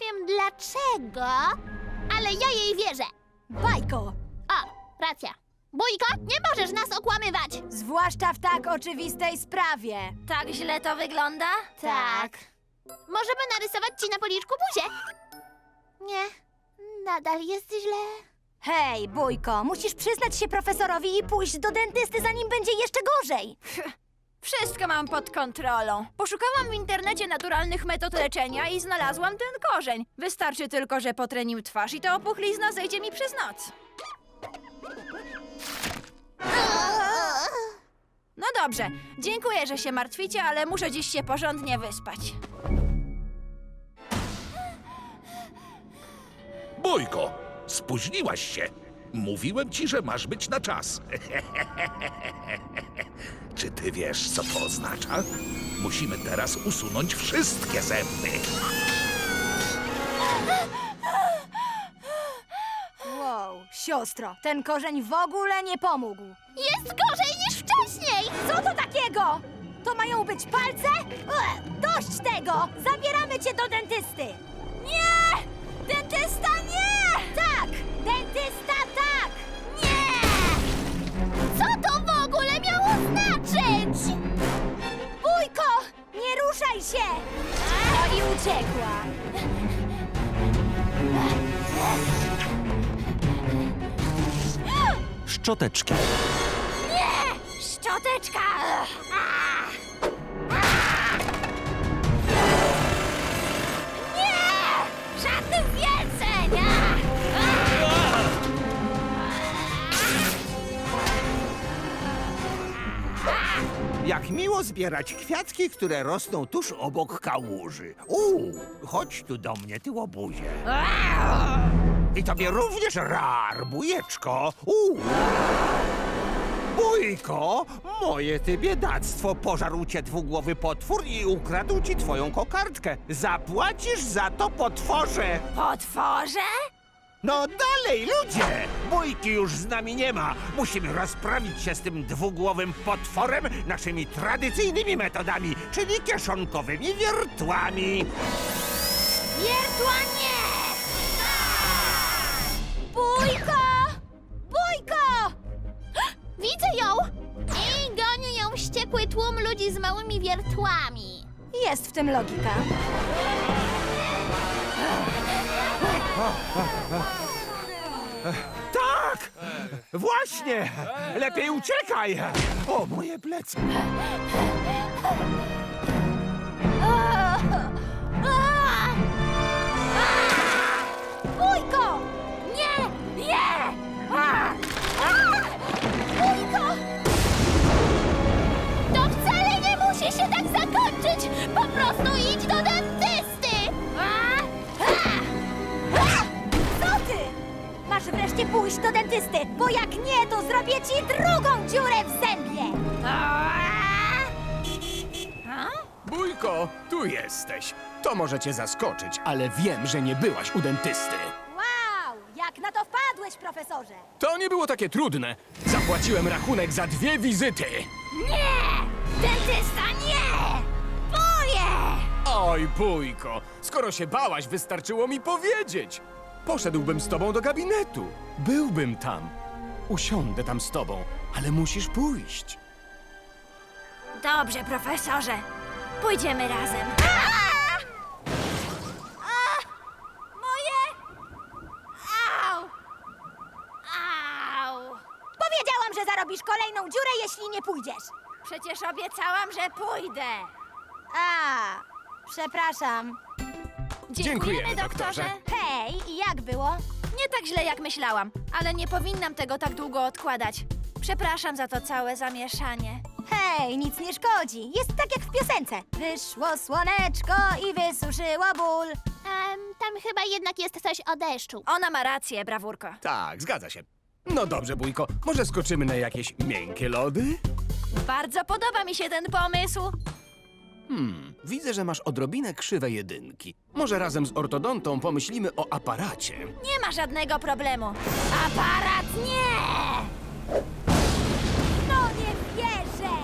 Nie wiem dlaczego, ale ja jej wierzę. Bajko! O, racja. Bójko, nie możesz nas okłamywać. Zwłaszcza w tak oczywistej sprawie. Tak źle to wygląda? Tak. Możemy narysować ci na policzku buzię. Nie, nadal jest źle. Hej, Bójko, musisz przyznać się profesorowi i pójść do dentysty, zanim będzie jeszcze gorzej. Wszystko mam pod kontrolą. Poszukałam w internecie naturalnych metod leczenia i znalazłam ten korzeń. Wystarczy tylko, że potrę nim twarz i ta opuchlizna zejdzie mi przez noc. No dobrze, dziękuję, że się martwicie, ale muszę dziś się porządnie wyspać. Bójko, spóźniłaś się. Mówiłem ci, że masz być na czas. Czy ty wiesz, co to oznacza? Musimy teraz usunąć wszystkie zęby. Wow, siostro, ten korzeń w ogóle nie pomógł. Jest gorzej niż wcześniej. Co to takiego? To mają być palce? E, dość tego! Zabieramy cię do dentysty! Nie! Dentysta nie! Tak! Dentysta uciekła. Szczoteczki. Szczoteczka! Żadnych Jak miło zbierać kwiatki, które rosną tuż obok kałuży. Uuu, chodź tu do mnie, ty łobuzie. I tobie również rar, bujeczko. Uuu. Bójko, moje ty biedactwo, pożarł cię dwugłowy potwór i ukradł ci twoją kokardkę. Zapłacisz za to potworze. Potworze? No dalej, ludzie! Bójki już z nami nie ma. Musimy rozprawić się z tym dwugłowym potworem naszymi tradycyjnymi metodami, czyli kieszonkowymi wiertłami. Wiertła nie! Bójko! Bójko! Widzę ją! I goni ją wściekły tłum ludzi z małymi wiertłami. Jest w tym logika. Tak! Właśnie! Lepiej uciekaj! O, moje plecy! Pójść do dentysty, bo jak nie, to zrobię ci drugą dziurę w zębie! Bójko, tu jesteś. To może cię zaskoczyć, ale wiem, że nie byłaś u dentysty. Wow! Jak na to wpadłeś, profesorze? To nie było takie trudne. Zapłaciłem rachunek za dwie wizyty. Dentysta nie! Boję! Oj, Bójko, skoro się bałaś, wystarczyło mi powiedzieć. Poszedłbym z tobą do gabinetu. Byłbym tam. Usiądę tam z tobą, ale musisz pójść. Dobrze, profesorze. Pójdziemy razem. Moje! Au! Au! Powiedziałam, że zarobisz kolejną dziurę, jeśli nie pójdziesz. Przecież obiecałam, że pójdę. A, przepraszam. Dziękujemy, doktorze. Hej, jak było? Nie tak źle, jak myślałam, ale nie powinnam tego tak długo odkładać. Przepraszam za to całe zamieszanie. Hej, nic nie szkodzi. Jest tak jak w piosence. Wyszło słoneczko i wysuszyło ból. Em, tam chyba jednak jest coś o deszczu. Ona ma rację, brawurko. Tak, zgadza się. No dobrze, Bójko, może skoczymy na jakieś miękkie lody? Bardzo podoba mi się ten pomysł. Hmm, widzę, że masz odrobinę krzywe jedynki. Może razem z ortodontą pomyślimy o aparacie. Nie ma żadnego problemu. Aparat nie! No nie wierzę!